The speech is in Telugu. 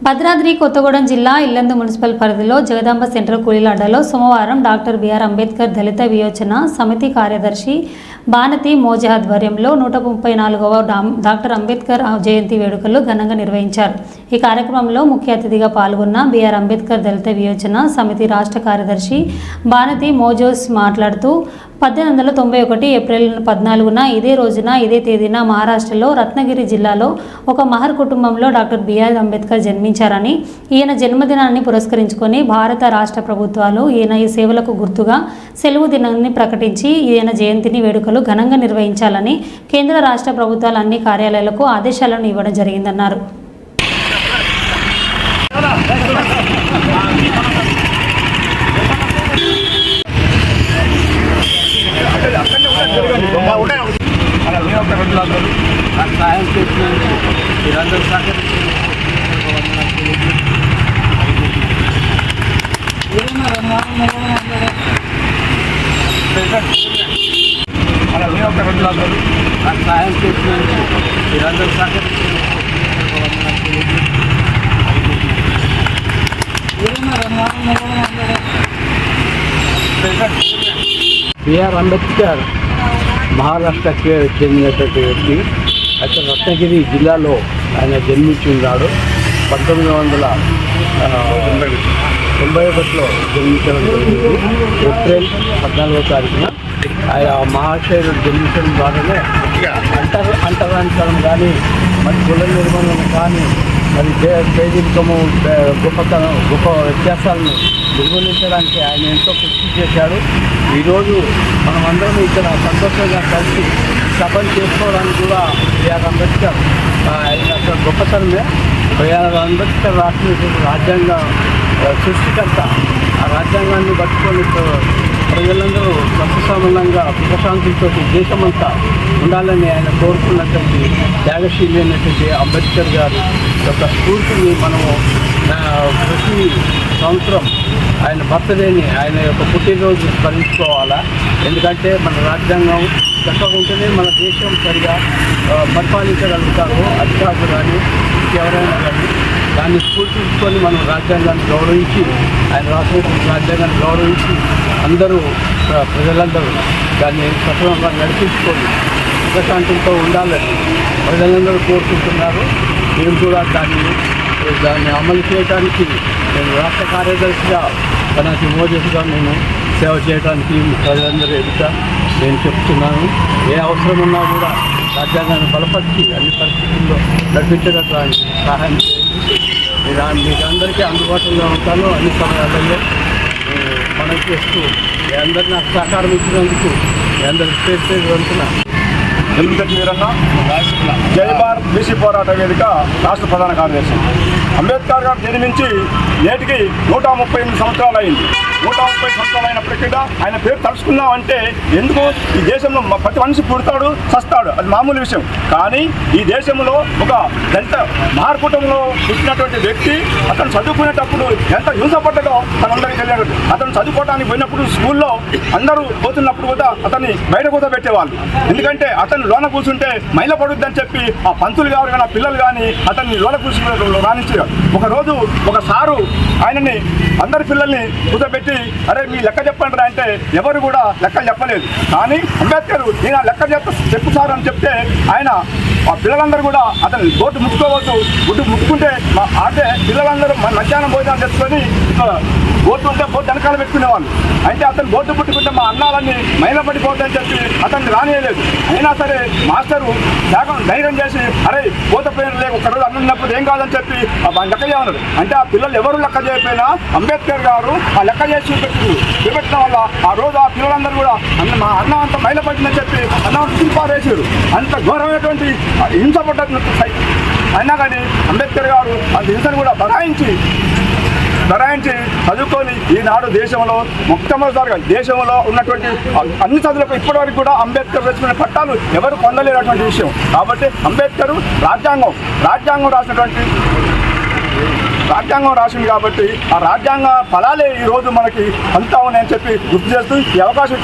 భద్రాద్రి కొత్తగూడెం జిల్లా ఇల్లందు మున్సిపల్ పరిధిలో జగదాంబ సెంటర్ కూలీలాడలో సోమవారం డాక్టర్ బిఆర్ అంబేద్కర్ దళిత వియోచన సమితి కార్యదర్శి బానతి మోజా ఆధ్వర్యంలో నూట ముప్పై నాలుగవ డామ్- డాక్టర్ అంబేద్కర్ జయంతి వేడుకలు ఘనంగా నిర్వహించారు. ఈ కార్యక్రమంలో ముఖ్య అతిథిగా పాల్గొన్న బిఆర్ అంబేద్కర్ దళిత వియోచన సమితి రాష్ట్ర కార్యదర్శి బానతి మోజోస్ మాట్లాడుతూ పద్దెనిమిది వందల తొంభై ఒకటి ఏప్రిల్ పద్నాలుగున ఇదే రోజున ఇదే తేదీన మహారాష్ట్రలో రత్నగిరి జిల్లాలో ఒక మహర్ కుటుంబంలో డాక్టర్ బిఆర్ అంబేద్కర్ జన్మించారని. ఈయన జన్మదినాన్ని పురస్కరించుకొని భారత రాష్ట్ర ప్రభుత్వాలు ఈయన ఈ సేవలకు గుర్తుగా సెలవు దినాన్ని ప్రకటించి ఈయన జయంతిని వేడుకలు ఘనంగా నిర్వహించాలని కేంద్ర రాష్ట్ర ప్రభుత్వాల అన్ని కార్యాలయాలకు ఆదేశాలను ఇవ్వడం జరిగిందన్నారు. నాకు సాయం చేసినందుకు మీరందరూ సహకరించినందుకు నాకు సాయం చేసినందుకు మీరందరూ సహకరించినందుకు బిఆర్ అంబేద్కర్. మహారాష్ట్రకి చెందినటువంటి వ్యక్తి అయితే రత్నగిరి జిల్లాలో ఆయన జన్మించి ఉన్నాడు పంతొమ్మిది వందల తొంభై ఒకటిలో జన్మించడం జరిగింది. ఏప్రిల్ పద్నాలుగో తారీఖున ఆయన మహాశయుడు జన్మించడం ద్వారానే అంటర్ అంటరాంతరం కానీ మరి కుల నిర్మాణం కానీ మరి దే- పేదరికము గొప్పతనం గొప్ప వ్యత్యాసాలను నిర్మూలించడానికి ఆయన ఎంతో కృషి చేశాడు. ఈరోజు మనమందరం ఇక్కడ సంతోషంగా కలిసి సభలు చేసుకోవడానికి కూడా బిఆర్ అంబేద్కర్ ఆయన గొప్పతనమే. బిఆర్ అంబేద్కర్ రాసినటువంటి రాజ్యాంగ సృష్టికర్త. ఆ రాజ్యాంగాన్ని పట్టుకొని ప్రజలందరూ సస్యసమలంగా సుఖశాంతులతో దేశమంతా ఉండాలని ఆయన కోరుకున్నటువంటి త్యాగశీలి అయినటువంటి అంబేద్కర్ గారి యొక్క స్ఫూర్తిని మనము ప్రతి సంవత్సరం ఆయన బర్త్డేని ఆయన యొక్క పుట్టినరోజు స్మరించుకోవాలా? ఎందుకంటే మన రాజ్యాంగం చక్కగా ఉంటేనే మన దేశం సరిగా పరిపాలించగలుగుతారు అధికారులు కానీ ఎవరైనా కానీ దాన్ని స్ఫూర్తించుకొని మనం రాజ్యాంగాన్ని గౌరవించి ఆయన రాష్ట్ర రాజ్యాంగాన్ని గౌరవించి అందరూ ప్ర- ప్రజలందరూ దాన్ని సఫలంగా నడిపించుకొని సుఖశాంతులతో ఉండాలని ప్రజలందరూ కోరుకుంటున్నారు. మేము కూడా దాన్ని దాన్ని అమలు చేయడానికి నేను రాష్ట్ర కార్యదర్శిగా తనకి మోజెస్గా నేను సేవ చేయడానికి ప్రజలందరూ ఎదుట నేను చెప్తున్నాను. ఏ అవసరం ఉన్నా కూడా రాజ్యాంగాన్ని బలపరిచి అన్ని పరిస్థితుల్లో నడిపించడానికి సహాయం చేయండి. మీరు మీకు అందరికీ అందుబాటులో ఉంటాను. అన్ని సమయాలలో మనం చేస్తూ మీ అందరు నాకు సహకారం ఇచ్చినందుకు అందరికి పేరు పేరు వీరన్న జై భారత్ బీసీ పోరాట వేదిక రాష్ట్ర ప్రధాన కార్యదర్శి. అంబేద్కర్ గారు జన్మించి నేటికి నూట ముప్పై ఎనిమిది సంవత్సరాలు అయింది. నూట ముప్పై సంవత్సరాలు అయినప్పటికీ ఆయన పేరు తలుచుకుందాం అంటే ఎందుకు ఈ దేశంలో ప్రతి మనిషి పుడతాడు చస్తాడు. అది మామూలు విషయం. కానీ ఈ దేశంలో ఒక దళిత మహార్కుటంలో పుట్టినటువంటి వ్యక్తి అతను చదువుకునేటప్పుడు ఎంత హింసపడ్డదో తనందరికీ తెలియదు. అతను చదువుకోవడానికి పోయినప్పుడు స్కూల్లో అందరూ పోతున్నప్పుడు కూడా అతన్ని బయట కూడా పెట్టేవాళ్ళు ఎందుకంటే అతను లోన కూర్చుంటే మైల పడుద్దని చెప్పి ఆ పంతులు గారు కానీ పిల్లలు కానీ అతన్ని లోన కూర్చుని రాణించారు. ఒకరోజు ఒక సారు ఆయనని అందరి పిల్లల్ని కూర్చోబెట్టి అరే మీ లెక్క చెప్పండి రా అంటే ఎవరు కూడా లెక్క చెప్పలేదు. కానీ అంబేద్కర్ నేను లెక్క చెప్తా చెప్పు సార్ అని చెప్తే ఆయన ఆ పిల్లలందరూ కూడా అతను బోటు ముట్టుకోవద్దు. గుడ్డు ముట్టుకుంటే మా అంటే పిల్లలందరూ మధ్యాహ్నం భోజనం తెచ్చుకొని బోర్డు బోటు ఉంటే బోటు వెనకాల పెట్టుకునేవాళ్ళు. అయితే అతను బోటు పుట్టుకుంటే మా అన్నాలన్నీ మైల పడిపోతాయని చెప్పి అతన్ని రానియలేదు. అయినా సరే మాస్టరు త్యాగం ధైర్యం చేసి అరే పోత పేరు లేక ఒకరోజు అన్నున్నప్పుడు ఏం కాదని చెప్పి ఆ లెక్క చేయమన్నాడు. అంటే ఆ పిల్లలు ఎవరు లెక్క చేయకపోయినా అంబేద్కర్ గారు ఆ లెక్క చేసి చూపెట్టు చూపెట్టడం వల్ల ఆ రోజు ఆ పిల్లలందరూ కూడా అన్న మా అన్న అంత మైలపడిందని చెప్పి అన్న తీసిపారేసారు అంత ఘోరమైనటువంటి హింసపడ్డ అయినా కానీ అంబేద్కర్ గారు ఆ హింసను కూడా బడాయించి బరాయించి చదువుకొని ఈనాడు దేశంలో మొట్టమొదటిసారిగా దేశంలో ఉన్నటువంటి అన్ని చదువులకు ఇప్పటివరకు కూడా అంబేద్కర్ రచించిన పట్టాలు ఎవరు పొందలేనటువంటి విషయం. కాబట్టి అంబేద్కర్ రాజ్యాంగం రాజ్యాంగం రాసినటువంటి రాజ్యాంగం రాసింది కాబట్టి ఆ రాజ్యాంగ ఫలాలే ఈ రోజు మనకి అంతా ఉన్నాయని చెప్పి గుర్తు చేస్తూ ఈ అవకాశం